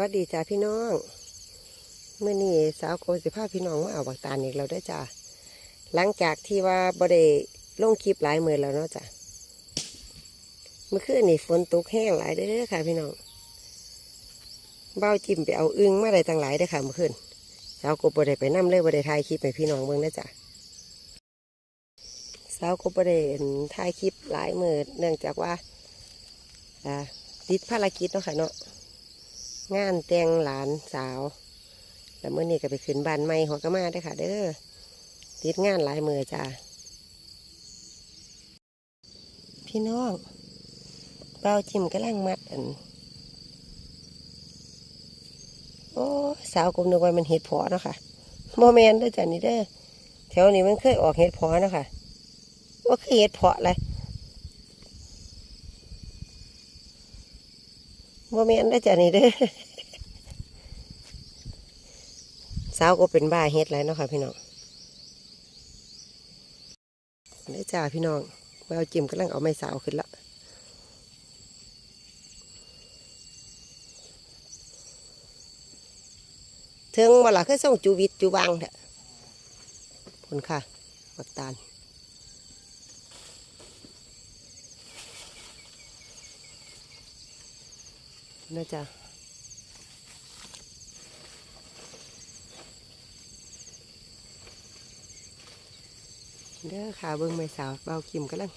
วัสดีจ้าพี่น้อง เมื่อนี้สาวโกสิภาพี่น้องมาเอาบักตาลอีกแล้วเด้จ้าหลังจากที่ว่าบ่ได้ลงคลิปหลายมือแล้วเนาะจ้ะเมื่อคืนนี่ฝนตกแห้งหลายเด้อค่ะ พี่น้องเบ้าจิ้มไปเอาอึ้งมาได้ตั้งหลายเด้ค่ะเมื่อคืนสาวโกบ่ได้ไปนั่เลยบ่ได้ถ่ายคลิปให้พี่น้องเบิ่งนะจ้ะสาวโกบ่ได้ถ่ายคลิปหลายมือเนื่องจากว่าอ่าติดภารกิจเนาะค่ะเนาะ งานแต่งหลานสาว แล้วเมื่อนี้ก็ไปขึ้นบ้านใหม่หัวกะมาได้ค่ะ เด้อติดงานหลายมือจ้าพี่น้องเบาจิ้มกำลังมัดอันโอ้สาวกลมนึกว่ามันเห็ดพอเนาะค่ะโมเมนต์ด้วยจ้ะนี่เด้อแถวนี้มันเคยออกเห็ดพอเนาะค่ะว่าคือเห็ดพอะไร โมเมนต์ด้จ้ะนี่เด้อสาวก็เป็นบ้าเฮ็ดแล้วเนาะค่ะพี่น้องได้จ้าพี่น้องแมวจิมกำลังเอาไม้สาวขึ้นละถึงบ่ล่ะคือส่งจูวิตจูวังเถอะผลค่ะบักตาล นะจ๊ะเด้อค่ะเบิ่งไม่สาวเบากิมกันลัง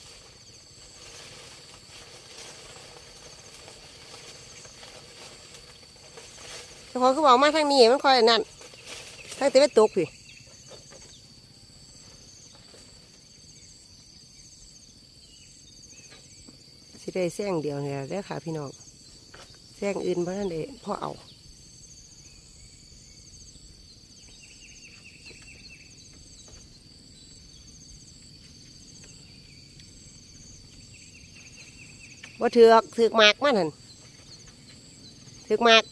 เจ้าของก็บอกมาทางนี้มันคอยนั่นทางตะไปตกพี่สิได้แซงเดียวเนี่ยเด้อค่ะพี่น้อง แซงอื่นเพราะนั่นเองพ่อเอาว่าถือกถือกหมากมันหันถือกหมาก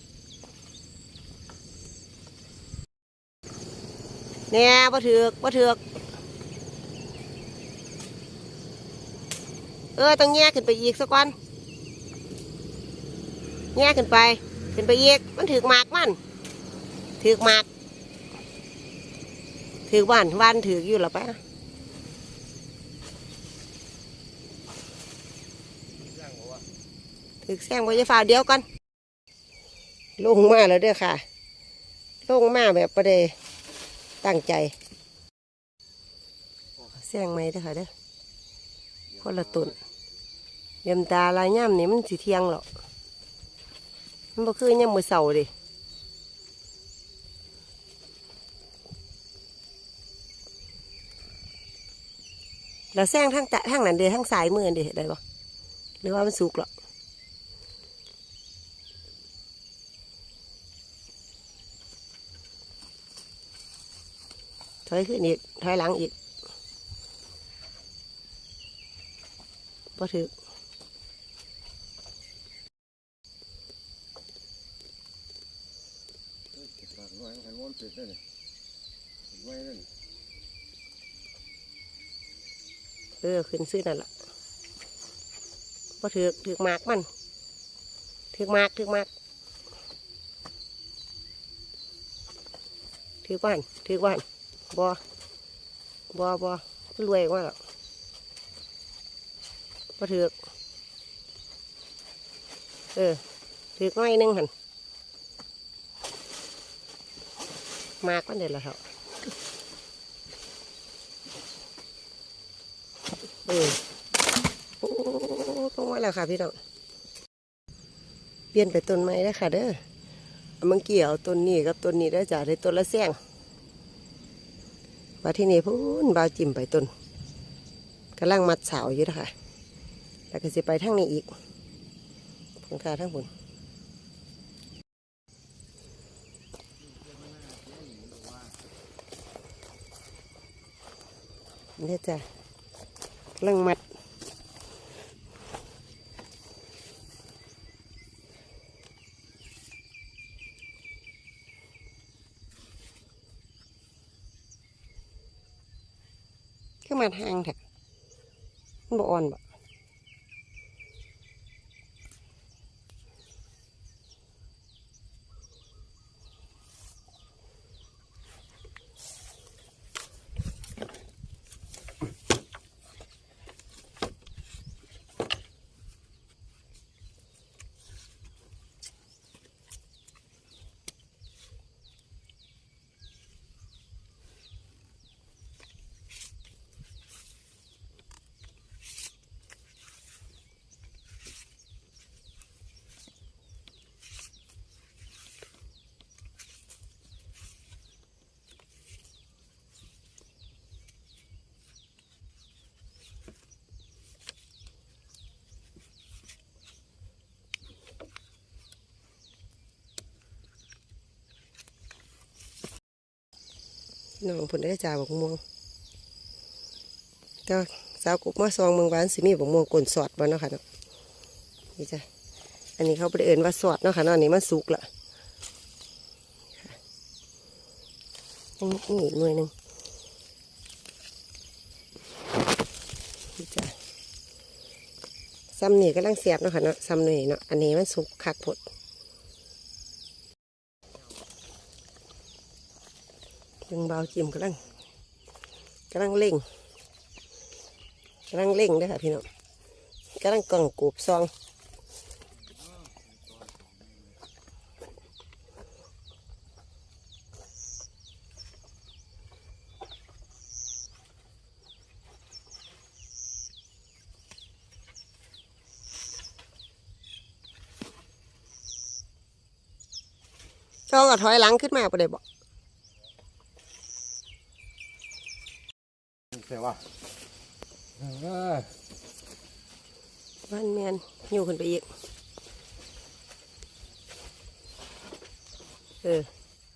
เนี่ยว่าถือกว่าถือกเออต้องแยกขึ้นไปอีกสักวัน แยกขึ้นไป ขึ้นไปอีกมันถือหมากมันถือหมาก ถือกวันวันถืออยู่หรอปะถึกแซงบจะฝ่าเดียวกันลงมาแล้วเด้อค่ะ ลงมาแบบประเดตั้งใจแซงไหมเด้อค่ะเด้อคนละตุนเยี่ยมตาลายย่ำนี่มันสีเทียงหรอก มันบ่คือย่ำมือเสาดิเราแซงทั้งตะทั้งนั้นเดีทั้งสายมือเดีได้ปะหรือว่ามันสุกหรอถอยขึ้นอีกถอยหลังอีกพอถือ ฝากไว้ให้มันติดได้เลยไว้นั่นเออขึ้นซื้อนั่นแหละพอถือถือมากมันถือมากถือมากถือบ้านถือบ้านบอบอบอรวยว่าหรอกพอถือเออถือน้อยนึงหัน มากมันเด็ดละเถอะเออโอ้ต้องว่าแล้วค่ะพี่น้องเปลี่ยนไปต้นไม้ได้ค่ะ เด้อเมื่อกี้เอาต้นนี้กับต้นนี้ได้จ้ะได้ต้นละแซงว่าที่นี่พูนบาวจิ้มไปต้นกำลังมัดเสาอยู่นะคะแล้วก็จะไปทางนี้อีกผงคาทั้งผล นี่จ้ะกำลังมัด คือมัดห่างแท้มันบ่อ่อนบ่ พี่น้องผลได้จ่าบอกม่วงก็สาวกุกมาซองเมืองหวานสิมีบอกม่วงกลนสอดบ่เนาะค่ะเนาะนี่จ้ะอันนี้เขาไปเอินว่าสอดเนาะค่ะเนาะอันนี้มันสุกละนี่นี่อีหน่วยหนึ่งนี่จ้ะซ้ำนี่ก็ลังเสียบเนาะค่ะเนาะซ้ำนี่เนาะอันนี้มันสุกคักผด ยังเบาจิ้มกำลังกำลังเล่งกำลังเล่งเด้อค่ะพี่น้องกำลังกล่องกูบซองซองก็ถอยหลังขึ้นมาประเดี๋ยบอก ใช่ว่าเออบ้านแมนอยู่ขึ้นไปอีก เออ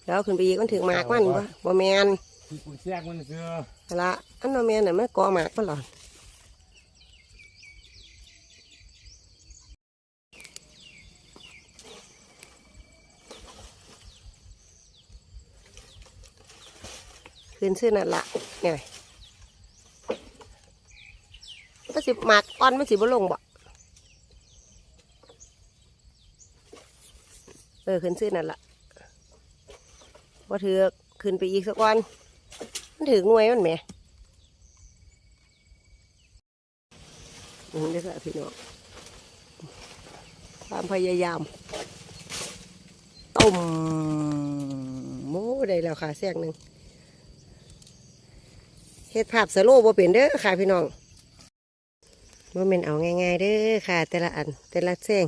แล้วขึ้นไปอีกมันถึงหมากมันบ่บ่แมนที่กูแทรกมันเสือเอาละอันบ่แมนน่ะมันกอหมากมันหรอขึ้นชื่อนั่นละเนี่ย สิหมากอ่อนมันสิบ่ลงบ่เออขึ้นซื้อนั่นละว่าถือขึ้นไปอีกสักวันมันถือหน่วยมันแหมนี่เด้ค่ะพี่น้องความพยายามต้มโม้ได้แล้วค่ะแทรกหนึ่งเฮ็ดภาพสโลว์บ่เป็นเด้อค่ะพี่น้อง บ่แม่นเอาง่ายๆเด้อค่ะ แต่ละอัน แต่ละแซง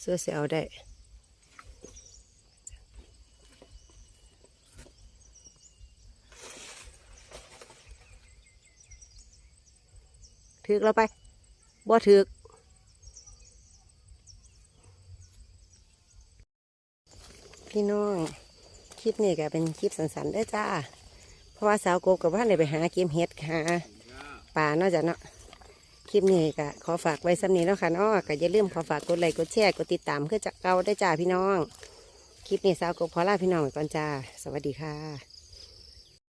เสื้อเสียเอาได้ถือเราไป บ่ถือพี่น้อง คลิปนี้ก็เป็นคลิปสันๆเด้อจ้า ราะว่าสาวโกบกับว่าได้ไปหาเกมเฮ็ดหาป่าเนาะจ้ะเนาะคลิปนี้ก็ขอฝากไว้สำนี้แล้วค่ะเนาะก็อย่าลืมขอฝากกดไลค์กดแชร์กดติดตามเพื่อจะเก่าได้จ้าพี่น้อง คลิปนี้สาวกบขอลาพี่น้องไปก่อนจ้า สวัสดีค่ะ